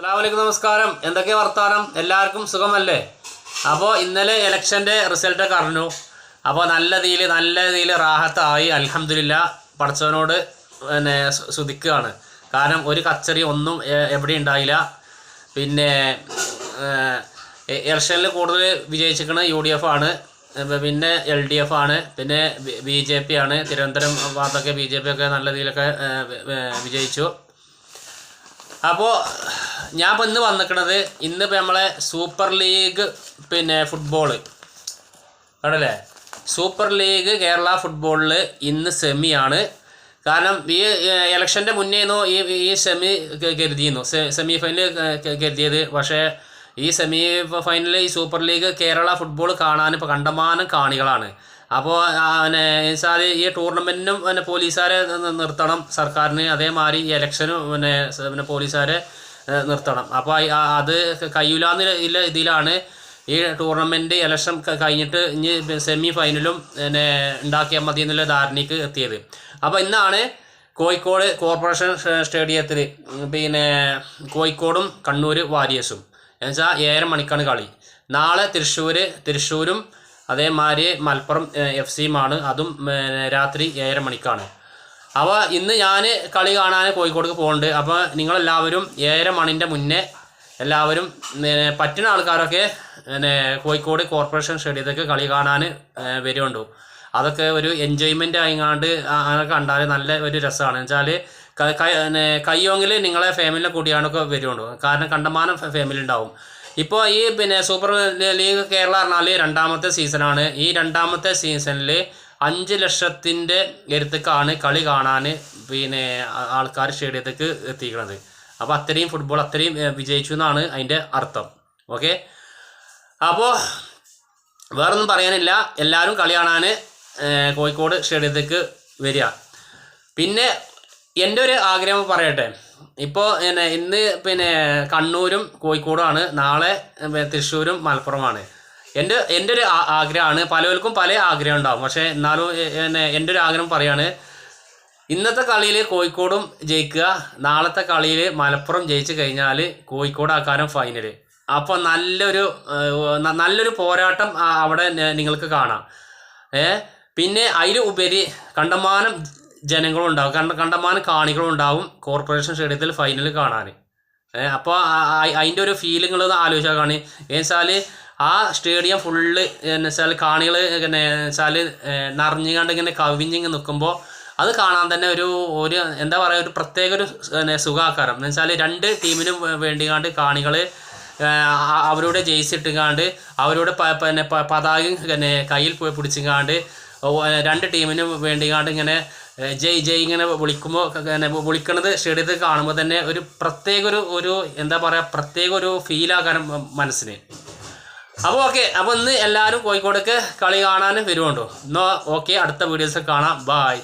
അസ്സലാമലൈക്കും നമസ്കാരം. എന്തൊക്കെ വർത്താനം? എല്ലാവർക്കും സുഖമല്ലേ? അപ്പോൾ ഇന്നലെ ഇലക്ഷന്റെ റിസൾട്ട് അറിഞ്ഞു. അപ്പോൾ നല്ല രീതിയിൽ നല്ല രീതിയിൽ റാഹത്തായി. അലഹമില്ല പഠിച്ചവനോട് പിന്നെ ശുതിക്കുകയാണ് കാരണം ഒരു കച്ചറി ഒന്നും എവിടെ ഉണ്ടായില്ല. പിന്നെ ഇലക്ഷനിൽ കൂടുതൽ വിജയിച്ചിരിക്കുന്നത് യു ഡി എഫ് ആണ് പിന്നെ എൽ ഡി എഫ് ആണ്. പിന്നെ ബി ജെ പി ആണ്. തിരുവനന്തപുരം ഭാഗത്തൊക്കെ ബി ജെ പി ഒക്കെ നല്ല രീതിയിലൊക്കെ വിജയിച്ചു. അപ്പോൾ ഞാൻ ഇപ്പോൾ ഇന്ന് വന്നിക്കണത് ഇന്നിപ്പോൾ നമ്മളെ സൂപ്പർ ലീഗ് പിന്നെ ഫുട്ബോൾ ആണല്ലേ സൂപ്പർ ലീഗ് കേരള ഫുട്ബോളിൽ ഇന്ന് സെമിയാണ് കാരണം ഈ ഇലക്ഷന്റെ നിന്നോ ഈ ഈ സെമി കരുതിയിരുന്നു സെമി ഫൈനൽ കരുതിയത്. പക്ഷേ ഈ സെമി ഫൈനലിൽ ഈ സൂപ്പർ ലീഗ് കേരള ഫുട്ബോൾ കാണാൻ ഇപ്പോൾ കണ്ടമാനം കാണികളാണ്. അപ്പോൾ പിന്നെ ഈ ടൂർണമെന്റിനും പിന്നെ പോലീസുകാരെ നിർത്തണം സർക്കാരിന്. അതേമാതിരി ഈ ഇലക്ഷനും പിന്നെ പിന്നെ പോലീസുകാരെ നിർത്തണം. അപ്പോൾ അത് കഴിയില്ലാന്ന് ഇല്ല ഇതിലാണ് ഈ ടൂർണമെന്റ് ഇലക്ഷൻ കഴിഞ്ഞിട്ട് ഇനി സെമി ഫൈനലും പിന്നെ ഉണ്ടാക്കിയാൽ മതി എന്നുള്ള ധാരണയ്ക്ക് എത്തിയത്. അപ്പോൾ ഇന്നാണ് കോഴിക്കോട് കോർപ്പറേഷൻ സ്റ്റേഡിയത്തിൽ പിന്നെ കോഴിക്കോടും കണ്ണൂർ വാരിയേഴ്സും. എന്നുവെച്ചാൽ ഏഴര മണിക്കാണ് കളി. നാളെ തൃശ്ശൂർ തൃശ്ശൂരും അതേമാതിരി മലപ്പുറം എഫ് സിയുമാണ്. അതും രാത്രി ഏഴര മണിക്കാണ്. അപ്പോൾ ഇന്ന് ഞാൻ കളി കാണാൻ കോഴിക്കോടേക്ക് പോകുന്നുണ്ട് അപ്പോൾ നിങ്ങളെല്ലാവരും ഏഴര മണിന്റെ മുന്നേ എല്ലാവരും പറ്റുന്ന ആൾക്കാരൊക്കെ പിന്നെ കോഴിക്കോട് കോർപ്പറേഷൻ സ്റ്റേഡിയത്തേക്ക് കളി കാണാൻ വരുന്നുണ്ടു അതൊക്കെ ഒരു എൻജോയ്മെന്റ് ആയിങ്ങാണ്ട് അങ്ങനെ കണ്ടാൽ നല്ല ഒരു രസമാണ് വെച്ചാൽ കയ്യോങ്കിൽ നിങ്ങളെ ഫാമിലിനെ കൂട്ടിയാണൊക്കെ വരുന്നുണ്ടു കാരണം കണ്ടമാനം ഫാമിലി ഉണ്ടാവും ഇപ്പോൾ ഈ പിന്നെ സൂപ്പർ ലീഗ് കേരള പറഞ്ഞാൽ രണ്ടാമത്തെ സീസണാണ് ഈ രണ്ടാമത്തെ സീസണിൽ അഞ്ച് ലക്ഷത്തിന്റെ അടുത്തേക്കാണ് കളി കാണാൻ പിന്നെ ആൾക്കാർ സ്റ്റേഡിയത്തേക്ക് എത്തിക്കുന്നത് അപ്പോൾ അത്രയും ഫുട്ബോൾ അത്രയും വിജയിച്ചു എന്നാണ് അതിന്റെ അർത്ഥം. ഓക്കെ അപ്പോൾ വേറൊന്നും പറയാനില്ല. എല്ലാവരും കളി കാണാൻ കോഴിക്കോട് സ്റ്റേഡിയത്തേക്ക് വരിക. പിന്നെ എന്റെ ഒരു ആഗ്രഹം പറയട്ടെ. ഇപ്പോൾ ഇന്ന് പിന്നെ കണ്ണൂരും കോഴിക്കോടുമാണ് നാളെ തൃശ്ശൂരും മലപ്പുറമാണ് എന്റെ എന്റെ ഒരു ആഗ്രഹമാണ്. പലർക്കും പല ആഗ്രഹം ഉണ്ടാവും പക്ഷേ എന്നാലും എന്നെ എന്റെ ഒരു ആഗ്രഹം പറയാണ് ഇന്നത്തെ കളിയിൽ കോഴിക്കോടും ജയിക്കുക. നാളത്തെ കളിയിൽ മലപ്പുറം ജയിച്ചു കഴിഞ്ഞാൽ കോഴിക്കോട് ആക്കാനും ഫൈനൽ അപ്പോൾ നല്ലൊരു നല്ലൊരു പോരാട്ടം അവിടെ നിങ്ങൾക്ക് കാണാം. ഏ പിന്നെ അതിൽ ഉപരി കണ്ടമാനം ജനങ്ങളും ഉണ്ടാകും കണ്ട കണ്ടമാനം കാണികളും ഉണ്ടാവും കോർപ്പറേഷൻ സ്റ്റേഡിയത്തിൽ ഫൈനൽ കാണാൻ അപ്പോൾ അതിന്റെ ഒരു ഫീലിങ്ങൾ ആലോചിച്ചാൽ കാണി എന്നുവെച്ചാൽ ആ സ്റ്റേഡിയം ഫുള്ള് എന്ന് വെച്ചാൽ കാണികൾ പിന്നെ വെച്ചാൽ നിറഞ്ഞുകൊണ്ട് ഇങ്ങനെ കവിഞ്ഞിങ്ങ് നിൽക്കുമ്പോൾ അത് കാണാൻ തന്നെ ഒരു ഒരു എന്താ പറയുക ഒരു പ്രത്യേക ഒരു പിന്നെ സുഖാക്കാരം. എന്ന് വെച്ചാൽ രണ്ട് ടീമിനും വേണ്ടിക്കാണ്ട് കാണികൾ അവരുടെ ജേഴ്സി ഇട്ടുകാണ്ട് അവരുടെ പിന്നെ പതാകയും പിന്നെ കയ്യിൽ പോയി പിടിച്ചുകാണ്ട് രണ്ട് ടീമിനും വേണ്ടിക്കാണ്ട് ഇങ്ങനെ ജയ് ജയ് ഇങ്ങനെ വിളിക്കുമ്പോൾ പിന്നെ വിളിക്കണത് സ്റ്റേഡിയത്തിൽ കാണുമ്പോൾ തന്നെ ഒരു പ്രത്യേക ഒരു ഒരു എന്താ പറയുക പ്രത്യേക ഒരു ഫീലാകാരം മനസ്സിന്. അപ്പോൾ ഓക്കെ അപ്പോൾ ഇന്ന് എല്ലാവരും കോഴിക്കോടേക്ക് കളി കാണാനും വരുമുണ്ടോ എന്നാൽ ഓക്കെ അടുത്ത വീഡിയോസ് കാണാം. ബായ്